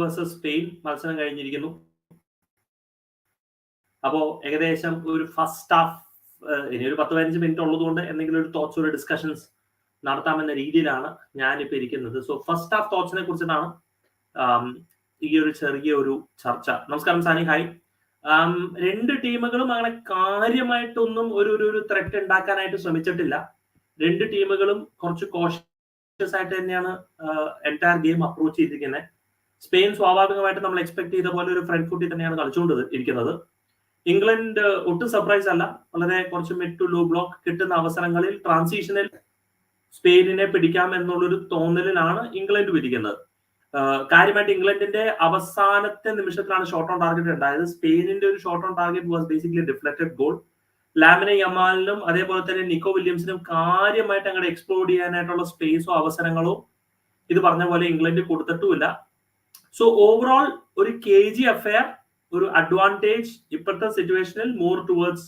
Versus Spain മത്സരം കഴിഞ്ഞിരിക്കുന്നു. അപ്പോ ഏകദേശം ഒരു ഫസ്റ്റ് ഹാഫ് ഇനി ഒരു പത്ത് പതിനഞ്ച് മിനിറ്റ് ഉള്ളതുകൊണ്ട് എന്തെങ്കിലും ഒരു തോട്ട്സ് ഒരു ഡിസ്കഷൻസ് നടത്താമെന്ന രീതിയിലാണ് ഞാനിപ്പോൾ ഇരിക്കുന്നത്. സോ ഫസ്റ്റ് ഹാഫ് തോട്ട്സിനെ കുറിച്ചിട്ടാണ് ഈ ഒരു ചെറിയ ഒരു ചർച്ച. നമസ്കാരം സാനി. ഹായ് രണ്ട് ടീമുകളും അങ്ങനെ കാര്യമായിട്ടൊന്നും ഒരു ഒരു ഒരു ത്രെറ്റ് ഉണ്ടാക്കാനായിട്ട് ശ്രമിച്ചിട്ടില്ല. രണ്ട് ടീമുകളും കുറച്ച് കോഷ്യസ് ആയിട്ട് തന്നെയാണ് എന്റയർ ഗെയിം അപ്രോച്ച് ചെയ്തിരിക്കുന്നത് സ്പെയിൻ സ്വാഭാവികമായിട്ട് നമ്മൾ എക്സ്പെക്ട് ചെയ്ത പോലെ ഒരു ഫ്രണ്ട് ഫുട്ടിൽ തന്നെയാണ് കളിച്ചുകൊണ്ട് ഇരിക്കുന്നത്. ഇംഗ്ലണ്ട് ഒട്ടും സർപ്രൈസ് അല്ല. വളരെ കുറച്ച് മിഡ് ടു ലോ ബ്ലോക്ക് കിട്ടുന്ന അവസരങ്ങളിൽ ട്രാൻസിഷനിൽ സ്പെയിനിനെ പിടിക്കാം എന്നുള്ളൊരു തോന്നലിലാണ് ഇംഗ്ലണ്ട് പിടിക്കുന്നത്. കാര്യമായിട്ട് ഇംഗ്ലണ്ടിന്റെ അവസാനത്തെ നിമിഷത്തിലാണ് ഷോർട്ട് ഓൺ ടാർഗറ്റ് ഉണ്ടായത് സ്പെയിനിന്റെ ഒരു shot on target was basically deflected goal Lamine യമാലിനും അതേപോലെ തന്നെ നിക്കോ വില്യംസിനും കാര്യമായിട്ട് അങ്ങോട്ട് എക്സ്പ്ലോർ ചെയ്യാനായിട്ടുള്ള സ്പേസോ അവസരങ്ങളോ ഇത് പറഞ്ഞ പോലെ ഇംഗ്ലണ്ട് കൊടുത്തിട്ടുമില്ല. സോ ഓവറോൾ ഒരു കെ ജി അഫെയർ ഒരു അഡ്വാന്റേജ് ഇപ്പോഴത്തെ സിറ്റുവേഷനിൽ മോർ ടുവേർഡ്സ്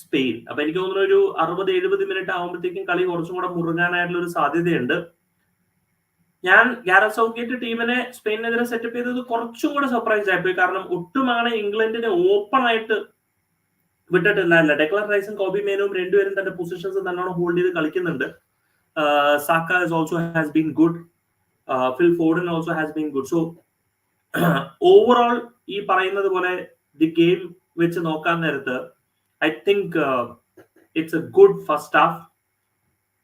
സ്പെയിൻ അപ്പൊ എനിക്ക് തോന്നുന്നു ഒരു അറുപത് എഴുപത് മിനിറ്റ് ആകുമ്പോഴത്തേക്കും കളി കുറച്ചും കൂടെ മുറുകാനായിട്ടുള്ള ഒരു സാധ്യതയുണ്ട്. ഞാൻ ഗാരറ്റ് സൗഗേറ്റ് ടീമിനെ സ്പെയിനെതിരെ സെറ്റപ്പ് ചെയ്തത് കുറച്ചും കൂടെ സർപ്രൈസ് ആയിപ്പോയി. കാരണം ഒട്ടും അങ്ങനെ ഇംഗ്ലണ്ടിനെ ഓപ്പൺ ആയിട്ട് വിട്ടിട്ടില്ല ഡെക്ലർ റൈസും കോബി മേനും രണ്ടുപേരും തന്റെ പൊസിഷൻസ് നല്ലോണം ഹോൾഡ് ചെയ്ത് കളിക്കുന്നുണ്ട്. Saka also has been good Phil Foden also has been good so overall ഈ പറയുന്നത് പോലെ ദി ഗെയിം വെച്ച് നോക്കാൻ നേരത്ത് I think it's a good first half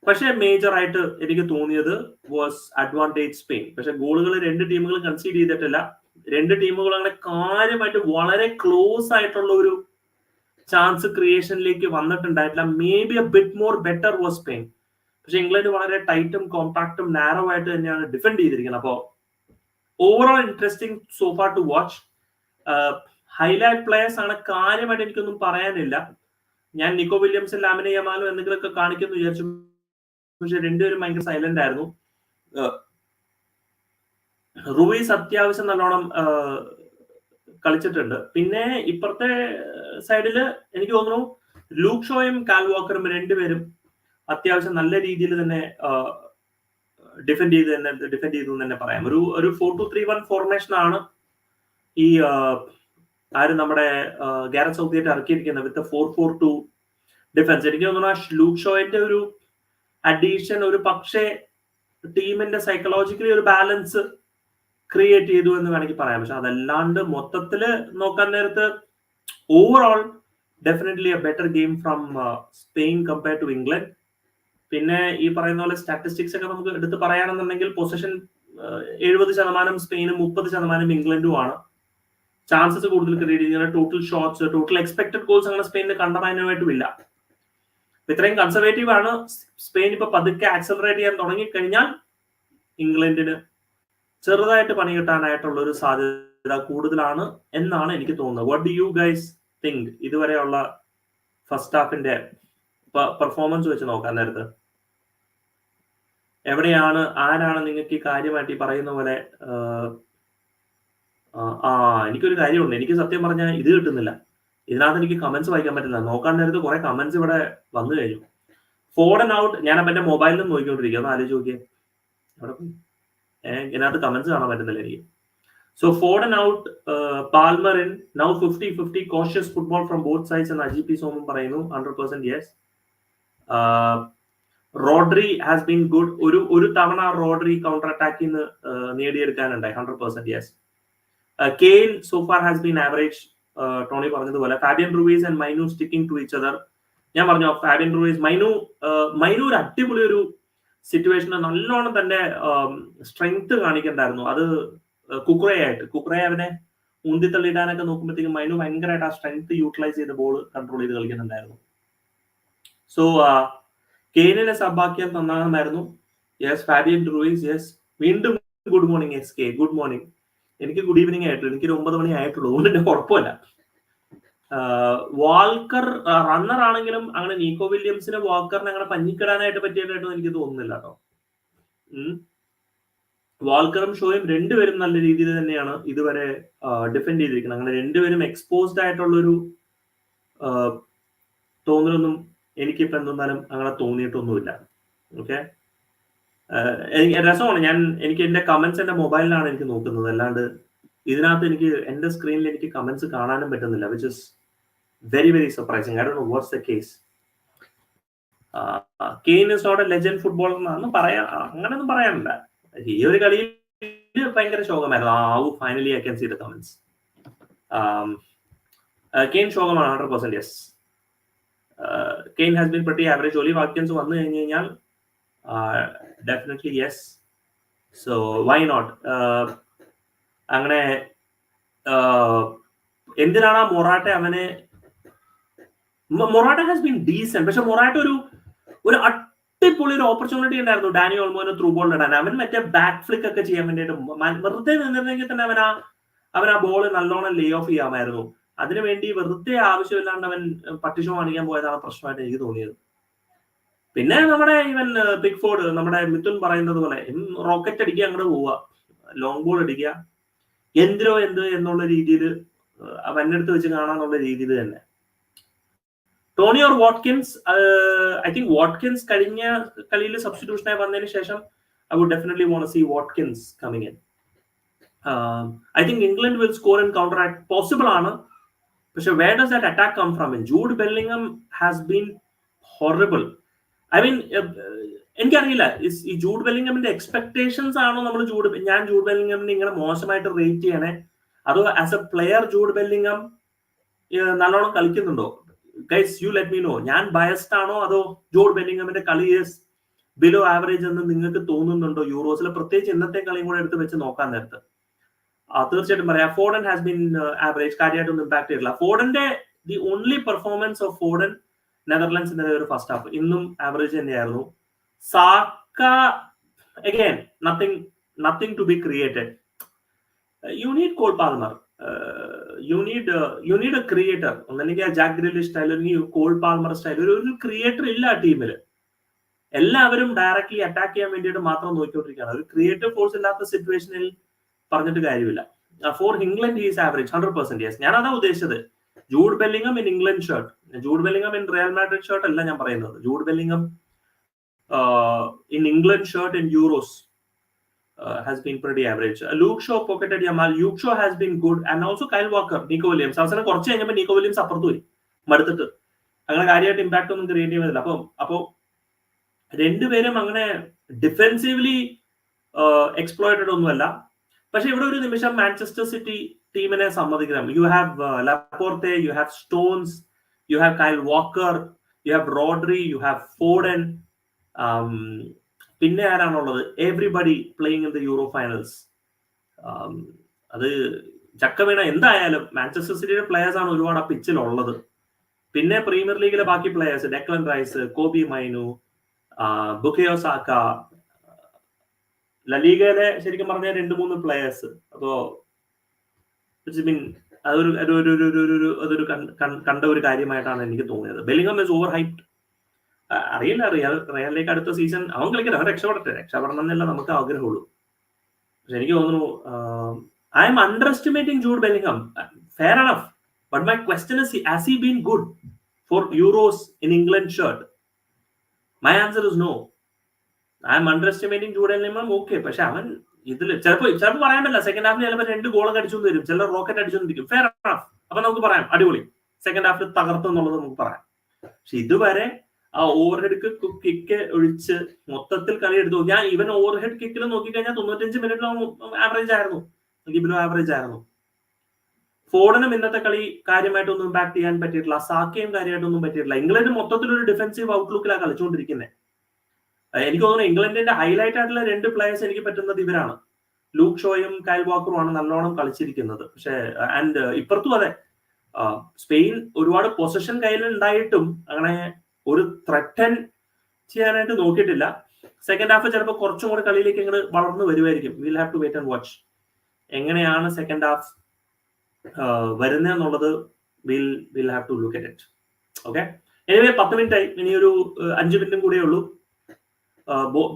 പക്ഷേ മേജർ ആയിട്ട് എനിക്ക് തോന്നിയത് വാസ് അഡ്വാന്റേജ് സ്പെയിൻ പക്ഷെ ഗോളുകൾ രണ്ട് ടീമുകളും കൺസീഡ് ചെയ്തിട്ടില്ല. രണ്ട് ടീമുകൾ അങ്ങനെ കാര്യമായിട്ട് വളരെ ക്ലോസ് ആയിട്ടുള്ള ഒരു ചാൻസ് ക്രിയേഷനിലേക്ക് വന്നിട്ടുണ്ടായിട്ടില്ല. Maybe a bit more better was Spain പക്ഷെ ഇംഗ്ലണ്ട് വളരെ ടൈറ്റും കോംപാക്റ്റും നാരോ ആയിട്ട് തന്നെയാണ് ഡിഫെൻഡ് ചെയ്തിരിക്കുന്നത്. അപ്പോൾ overall interesting so far to watch highlight players ആണ് കാര്യമായിട്ട് എനിക്കൊന്നും പറയാനില്ല. ഞാൻ നിക്കോ വില്യംസും ലാമിനെ യമാലും എന്തെങ്കിലുമൊക്കെ കാണിക്കുന്നു വിചാരിച്ചു. പക്ഷെ രണ്ടുപേരും ഭയങ്കര സൈലന്റ് ആയിരുന്നു. റുവീസ് അത്യാവശ്യം നല്ലോണം കളിച്ചിട്ടുണ്ട്. പിന്നെ ഇപ്പുറത്തെ സൈഡിൽ എനിക്ക് തോന്നുന്നു ലൂക്ക് ഷോയും കാൽ വാക്കറും രണ്ടുപേരും അത്യാവശ്യം നല്ല രീതിയിൽ തന്നെ ഡിഫെൻഡ് ചെയ്ത് തന്നെ ഡിഫെൻഡ് ചെയ്തു തന്നെ പറയാം. ഒരു ഒരു four two three one formation ആണ് ഈ ആര് നമ്മുടെ ഗാരറ്റ് സൗത്തിയായിട്ട് ഇറക്കിയിരിക്കുന്നത് with four four two defence എനിക്ക് തോന്നുന്നു ആ ലൂക്ക് ഷോയിന്റെ ഒരു അഡീഷൻ ഒരു പക്ഷേ ടീമിന്റെ സൈക്കോളജിക്കലി ഒരു ബാലൻസ് ക്രിയേറ്റ് ചെയ്തു എന്ന് വേണമെങ്കിൽ പറയാം. പക്ഷെ അതല്ലാണ്ട് മൊത്തത്തിൽ നോക്കാൻ നേരത്ത് overall definitely a better game from Spain compare to England പിന്നെ ഈ പറയുന്ന പോലെ സ്റ്റാറ്റിസ്റ്റിക്സ് ഒക്കെ നമുക്ക് എടുത്ത് പറയാണെന്നുണ്ടെങ്കിൽ പൊസിഷൻ എഴുപത് ശതമാനം സ്പെയിനും മുപ്പത് ശതമാനം ഇംഗ്ലണ്ടുമാണ്. ചാൻസസ് കൂടുതൽ ക്രിയേറ്റ് ചെയ്യുന്നത് total shots total expected goals അങ്ങനെ സ്പെയിനിന് കണ്ടമാനമായിട്ടും ഇല്ല ഇത്രയും കൺസർവേറ്റീവ് ആണ്. സ്പെയിൻ ഇപ്പൊ പതുക്കെ ആക്സലറേറ്റ് ചെയ്യാൻ തുടങ്ങിക്കഴിഞ്ഞാൽ ഇംഗ്ലണ്ടിന് ചെറുതായിട്ട് പണി കിട്ടാനായിട്ടുള്ള ഒരു സാധ്യത കൂടുതലാണ് എന്നാണ് എനിക്ക് തോന്നുന്നത്. What do you guys think ഇതുവരെയുള്ള ഫസ്റ്റ് ഹാഫിന്റെ പെർഫോമൻസ് വെച്ച് നോക്കാൻ നേരത്ത്. എവിടെയാണ് ആരാണ് നിങ്ങൾക്ക് ഈ കാര്യമായിട്ട് ഈ പറയുന്ന പോലെ ആ എനിക്കൊരു കാര്യമുണ്ട്. എനിക്ക് സത്യം പറഞ്ഞാൽ ഇത് കിട്ടുന്നില്ല. ഇതിനകത്ത് എനിക്ക് കമന്റ്സ് വായിക്കാൻ പറ്റില്ല. നോക്കാൻ നേരത്ത് കുറെ കമന്റ്സ് ഇവിടെ വന്നു കഴിഞ്ഞു. ഫോർഡൻ ഔട്ട് ഞാൻ അപ്പം എന്റെ മൊബൈലിൽ നിന്ന് നോക്കിക്കൊണ്ടിരിക്കുക ഒന്ന് ആലോചിച്ച് നോക്കിയേ. അവിടെ പോയി? ഇതിനകത്ത് കമന്റ്സ് കാണാൻ പറ്റുന്നില്ല എനിക്ക്. So Foden out Palmer in now fifty fifty cautious football from both sides എന്ന് അജി പി സോമും പറയുന്നു. Hundred percent yes Rodri has been good ഒരു ഒരു തവണ റോഡ്രി കൗണ്ടർ അറ്റാക്കിൽ നിന്ന് നേടിയെടുക്കാനുണ്ടായി. Hundred percent yes Kane so far has been average Tony പറഞ്ഞതുപോലെ. Fabian Ruiz and Mainoo sticking to each other ഞാൻ പറഞ്ഞു ഫാബിയൻ റൂവീസ് മൈനു മൈനു ഒരു അടിപൊളി ഒരു സിറ്റുവേഷന് നല്ലോണം തന്റെ സ്ട്രെങ്ത് കാണിക്കണ്ടായിരുന്നു. അത് കുക്രയായിട്ട്. കുക്രയെ ഉന്തിത്തള്ളിയിടാനൊക്കെ നോക്കുമ്പോഴത്തേക്കും മൈനു ഭയങ്കരമായിട്ട് ആ സ്ട്രെങ്ത് യൂട്ടിലൈസ് ചെയ്ത് ബോൾ കൺട്രോൾ ചെയ്ത് കളിക്കുന്നുണ്ടായിരുന്നു. സോ കെയിനിലെ സബാക്കിയാൽ നന്നാകുമായിരുന്നു യെസ് ഫാബിയൻ ഡ്രൂയിസ് യെസ് വീണ്ടും good morning S K good morning എനിക്ക് ഗുഡ് ഈവനിങ് ആയിട്ടുള്ളൂ. എനിക്ക് ഒമ്പത് മണി ആയിട്ടുള്ളൂ. അതുകൊണ്ട് കുഴപ്പമില്ല വാൾക്കർ റണ്ണർ ആണെങ്കിലും അങ്ങനെ നീക്കോ വില്യംസിന് വാൾക്കറിനെ അങ്ങനെ പഞ്ഞിക്കിടാനായിട്ട് പറ്റിയതായിട്ടൊന്നും എനിക്ക് തോന്നുന്നില്ല കേട്ടോ. വാൾക്കറും ഷോയും രണ്ടുപേരും നല്ല രീതിയിൽ തന്നെയാണ് ഇതുവരെ ഡിഫെൻഡ് ചെയ്തിരിക്കുന്നത്. അങ്ങനെ രണ്ടുപേരും എക്സ്പോസ്ഡ് ആയിട്ടുള്ളൊരു തോന്നലൊന്നും എനിക്കിപ്പോ എന്തെന്നാലും അങ്ങനെ തോന്നിയിട്ടൊന്നുമില്ല. ഓക്കെ രസമാണ്. ഞാൻ എനിക്ക് എന്റെ കമന്റ്സ് എന്റെ മൊബൈലിലാണ് എനിക്ക് നോക്കുന്നത്. അല്ലാണ്ട് ഇതിനകത്ത് എനിക്ക് എന്റെ സ്ക്രീനിൽ എനിക്ക് കമന്റ്സ് കാണാനും പറ്റുന്നില്ല which is very very surprising I do what's the case Kane is not a legend football എന്നാണ് പറയാ അങ്ങനെയൊന്നും പറയാനില്ല. ഈ ഒരു കളിയിൽ ഭയങ്കര ശോകമായിരുന്നു. ആ finally I can see the comments Kane ശോകമാണ് hundred percent yes Kane has been pretty average Ollie Watkins വന്നു കഴിഞ്ഞ് കഴിഞ്ഞാൽ definitely yes so why not അങ്ങനെ എന്തിനാണ് ആ മൊറാട്ടെ അവനെ മൊറാട്ട ഹാസ് ബീൻ ഡീസെന്റ് പക്ഷെ മൊറാട്ട ഒരു ഒരു അട്ടിപ്പൊളി ഒരു ഓപ്പർച്യൂണിറ്റി ഉണ്ടായിരുന്നു. ഡാനി ഓൾമോന് ത്രൂ ബോൾ ഇടാൻ. അവൻ മറ്റേ ബാക്ക് ഫ്ലിക്ക് ഒക്കെ ചെയ്യാൻ വേണ്ടിയിട്ട് വെറുതെ നിന്നിരുന്നെങ്കിൽ തന്നെ അവൻ ആ അവൻ ആ ബോൾ നല്ലോണം ലേ ഓഫ് ചെയ്യാമായിരുന്നു. അതിനുവേണ്ടി വെറുതെ ആവശ്യമില്ലാണ്ട് അവൻ പട്ടിഷോ കാണിക്കാൻ പോയതാണ് പ്രശ്നമായിട്ട് എനിക്ക് തോന്നിയത്. പിന്നെ നമ്മുടെ ഇവൻ പിക്ഫോർഡ് ഫോർഡ് നമ്മുടെ മിഥുൻ പറയുന്നത് പോലെ റോക്കറ്റ് അടിക്കുക അങ്ങോട്ട് പോവുക ലോങ് ബോൾ അടിക്കുക എന്തിനോ എന്ത് എന്നുള്ള രീതിയിൽ വന്നെടുത്ത് വെച്ച് കാണാന്നുള്ള രീതിയിൽ തന്നെ. Tony or Watkins I think Watkins കഴിഞ്ഞ കളിയിൽ സബ്സ്റ്റിറ്റ്യൂഷനായി വന്നതിന് ശേഷം I would definitely want see Watkins coming in I think England will score in counter act possible ആണ്. പക്ഷെ where does that attack come from Jude Bellingham has been horrible I mean എനിക്കറിയില്ല. ഈ Jude ബെല്ലിംഗമിന്റെ expectations ആണോ നമ്മൾ Jude ഞാൻ Jude ബെല്ലിംഗമിനെ ഇങ്ങനെ മോശമായിട്ട് rate ചെയ്യണേ? അതോ as a player Jude Bellingham നല്ലോണം കളിക്കുന്നുണ്ടോ? Guys you let me know ഞാൻ ബയസ്ഡ് ആണോ അതോ ജോഡ് ബെല്ലിംഗമിന്റെ കളി ബിലോ ആവറേജ് എന്ന് നിങ്ങൾക്ക് തോന്നുന്നുണ്ടോ? യൂറോസിലെ പ്രത്യേകിച്ച് ഇന്നത്തെ കളിയും കൂടെ എടുത്ത് വെച്ച് നോക്കാൻ നേരത്ത്. തീർച്ചയായിട്ടും പറയാം. ഫോഡൻ ഹാസ് ബീൻ ആവറേജ് കാര്യമായിട്ടൊന്നും ഇമ്പാക്ട് ചെയ്തില്ല ഫോഡന്റെ the only performance of Foden എന്ന ഒരു ഫസ്റ്റ് ഹാഫ് ഇന്നും ആവറേജ് തന്നെയായിരുന്നു. Saka again nothing nothing to be created you need Cole Palmer you need you need a creator ഒന്നല്ലെങ്കിൽ ആ ജാക് ഗ്രില്ലി സ്റ്റൈൽ അല്ലെങ്കിൽ Cole Palmer style ഒരു ഒരു creator ഇല്ല ആ ടീമിൽ എല്ലാവരും ഡയറക്ട്ലി അറ്റാക്ക് ചെയ്യാൻ വേണ്ടിയിട്ട് മാത്രം നോക്കിക്കൊണ്ടിരിക്കുകയാണ്. ഒരു ക്രിയേറ്റീവ് ഫോഴ്സ് ഇല്ലാത്ത സിറ്റുവേഷനിൽ പറഞ്ഞിട്ട് കാര്യമില്ല. For England is average hundred percent yes ഞാൻ അതാ ഉദ്ദേശിച്ചത്. Jude Bellingham in England shirt Jude Bellingham in Real Madrid shirt അല്ല ഞാൻ പറയുന്നത്. Jude Bellingham in England shirt in Euros has been pretty average Luke Shaw pocketed Yamal Luke Shaw has been good and also Kyle Walker Nico Williams. അവസാനം കുറച്ച് കഴിഞ്ഞപ്പോൾ നീക്കോ Williams അപ്പുറത്ത് പോയി മടുത്തിട്ട്. അങ്ങനെ കാര്യമായിട്ട് ഇമ്പാക്ട് ഒന്നും ക്രിയേറ്റ് ചെയ്യുന്നില്ല. അപ്പം അപ്പോൾ രണ്ടുപേരും അങ്ങനെ ഡിഫെൻസീവ്ലി എക്സ്പ്ലോയിറ്റഡ് ഒന്നുമല്ല. പക്ഷെ ഇവിടെ ഒരു നിമിഷം മാഞ്ചസ്റ്റർ സിറ്റി ടീമിനെ സമ്മതിക്കണം. You have Laporte you have Stones you have Kyle Walker you have Rodri you have Foden പിന്നെ ആരാണുള്ളത്? Everybody playing in the Euro finals അത് ചക്ക വീണ എന്തായാലും മാഞ്ചസ്റ്റർ സിറ്റിയുടെ പ്ലേയേഴ്സ് ആണ് ഒരുപാട് ആ പിച്ചിലുള്ളത് പിന്നെ പ്രീമിയർ ലീഗിലെ ബാക്കി players Declan Rice Kobbie Mainoo Bukayo Saka ലലീഗയിലെ ശരിക്കും പറഞ്ഞ രണ്ട് മൂന്ന് പ്ലേയേഴ്സ് അപ്പോ മീൻ അതൊരു ഒരു ഒരു അതൊരു കണ്ട ഒരു കാര്യമായിട്ടാണ് എനിക്ക് തോന്നിയത്. ബെലിംഗം ഇസ് ഓവർ ഹൈപ്ഡ് അറിയില്ല റിയൽ റിയലിലേക്ക് അടുത്ത സീസൺ അവൻ കളിക്കട്ടെ അവൻ രക്ഷപ്പെടട്ടെ. രക്ഷപ്പെടണം എന്നല്ല നമുക്ക് ആഗ്രഹമുള്ളൂ. പക്ഷെ എനിക്ക് തോന്നുന്നു I'm underestimating Jude Bellingham fair enough but my question is has he been good for Euros in England shirt my answer is no I'm underestimating Jude Bellingham okay പക്ഷെ അവൻ ഇതിൽ ചിലപ്പോൾ ചിലപ്പോൾ പറയാൻ പറ്റില്ല. സെക്കൻഡ് ഹാഫിൽ ചിലപ്പോൾ രണ്ട് ഗോൾ അടിച്ചു തരും ചിലർ റോക്കറ്റ് അടിച്ചുകൊണ്ടിരിക്കും. ഫെയർ അണഫ് അപ്പൊ നമുക്ക് പറയാം. അടിപൊളി. സെക്കൻഡ് ഹാഫിൽ തകർത്തു എന്നുള്ളത് നമുക്ക് പറയാം. പക്ഷെ ഇതുവരെ ആ ഓവർ ഹെഡ് കിക്ക് ഒഴിച്ച് മൊത്തത്തിൽ കളി എടുത്തു. ഞാൻ ഇവൻ ഓവർ ഹെഡ് കിക്കിൽ നോക്കിക്കഴിഞ്ഞാൽ തൊണ്ണൂറ്റഞ്ച് മിനിറ്റ് ആവറേജ് ആയിരുന്നു. ഗിബിലും ആവറേജ് ആയിരുന്നു. ഫോർഡിനും ഇന്നത്തെ കളി കാര്യമായിട്ടൊന്നും ഇമ്പാക്ട് ചെയ്യാൻ പറ്റിയിട്ടില്ല. സാക്കയും കാര്യമായിട്ടൊന്നും പറ്റിയിട്ടില്ല. ഇംഗ്ലണ്ട് മൊത്തത്തിൽ ഒരു ഡിഫൻസീവ് ഔട്ട്ലുക്കിലാണ് കളിച്ചുകൊണ്ടിരിക്കുന്നത് എനിക്ക് തോന്നുന്നു ഇംഗ്ലണ്ടിന്റെ ഹൈലൈറ്റ് ആയിട്ടുള്ള രണ്ട് പ്ലേയേഴ്സ് എനിക്ക് പറ്റുന്നത് ഇവരാണ്. ലൂക്ക് ഷോയും കയൽ വാക്കറും ആണ് നല്ലോണം കളിച്ചിരിക്കുന്നത്. പക്ഷെ ആൻഡ് ഇപ്പുറത്തും അതെ. സ്പെയിൻ ഒരുപാട് പൊസിഷൻ കയ്യിൽ ഉണ്ടായിട്ടും അങ്ങനെ ഒരു ത്രട്ടൻ ചെയ്യാനായിട്ട് നോക്കിയിട്ടില്ല. സെക്കൻഡ് ഹാഫ് ചിലപ്പോൾ കുറച്ചും കൂടെ കളിയിലേക്ക് ഇങ്ങനെ വളർന്നു വരുമായിരിക്കും will have to wait and watch എങ്ങനെയാണ് second half വരുന്നതെന്നുള്ളത് will will have to look at it okay anyway പത്ത് മിനിറ്റ് ആയി. ഇനി ഒരു അഞ്ച് മിനിറ്റും കൂടിയേ ഉള്ളൂ.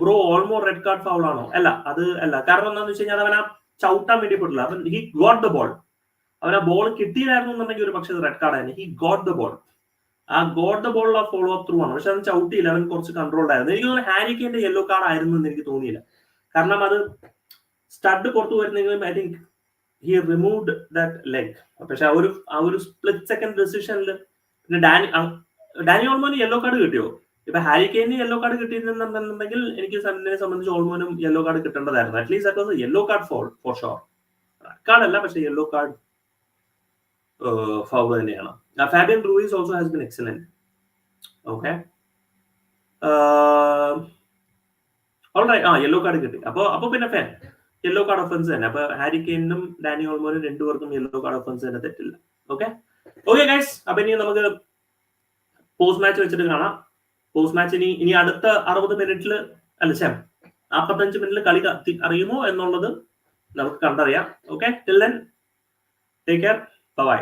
Bro Olmo red card foul ആണോ? അല്ല അത് അല്ല. കാരണം എന്താണെന്ന് വെച്ച് കഴിഞ്ഞാൽ അവൻ ആ ചവിട്ടാൻ വേണ്ടി പോയിട്ടില്ല അവൻ ഹി ഗോട്ട് ദ ബോൾ അവൻ ആ ബോൾ കിട്ടിയില്ലായിരുന്നു എന്നുണ്ടെങ്കിൽ ഒരു പക്ഷേ റെഡ് കാർഡ് ആയിരുന്നു. ഹി ഗോട്ട് ദ ബോൾ ആ got the ball follow up through ആണ്. പക്ഷെ അവൻ ചവിട്ടിയില്ല. അവൻ കുറച്ച് കൺട്രോൾഡ് ആയിരുന്നു. എനിക്ക് തോന്നുന്നു ഹാരിക്കേന്റെ യെല്ലോ കാർഡ് ആയിരുന്നു എന്ന് എനിക്ക് തോന്നിയില്ല. കാരണം അത് സ്റ്റഡ് പുറത്തു വരുന്നെങ്കിലും I think he removed that leg പക്ഷെ ആ ഒരു ആ ഒരു സ്പ്ലിറ്റ് സെക്കൻഡ് ഡെസിഷനിൽ പിന്നെ ഡാനി ഡാനി ഓൾമോന് യെല്ലോ കാർഡ് കിട്ടിയോ? ഇപ്പൊ ഹാരി കെയിന് യെല്ലോ കാർഡ് കിട്ടിയിരുന്നുണ്ടെങ്കിൽ എനിക്ക് സണ്ണിനെ സംബന്ധിച്ച് ഓൾമോനും yellow card കിട്ടേണ്ടതായിരുന്നു. At least that was yellow card foul for sure card അല്ല പക്ഷെ യെല്ലോ കാർഡ് ഫൗൾ തന്നെയാണ്. Fabian Ruiz also has been excellent okay ആ യെല്ലോ കാർഡ് കിട്ടി. അപ്പൊ അപ്പൊ പിന്നെ ഫാൻ യെല്ലോ കാർഡ് ഒഫൻസ് തന്നെ. അപ്പൊ ഹാരി കെയിനും ഡാനി ഓൾമോനും രണ്ടുപേർക്കും യെല്ലോ കാർഡ് ഒഫൻസ് തന്നെ തെറ്റില്ല. ഓക്കെ ഓക്കെ ഗൈസ് അപ്പൊ ഇനി നമുക്ക് പോസ്റ്റ് മാച്ച് വെച്ചിട്ട് കാണാം. പോസ്റ്റ് മാച്ച് ഇനി ഇനി അടുത്ത അറുപത് മിനിറ്റിൽ അല്ല ശം നാൽപ്പത്തഞ്ച് മിനിറ്റിൽ കളി അറിയുമോ എന്നുള്ളത് നമുക്ക് കണ്ടറിയാം. Okay till then take care bye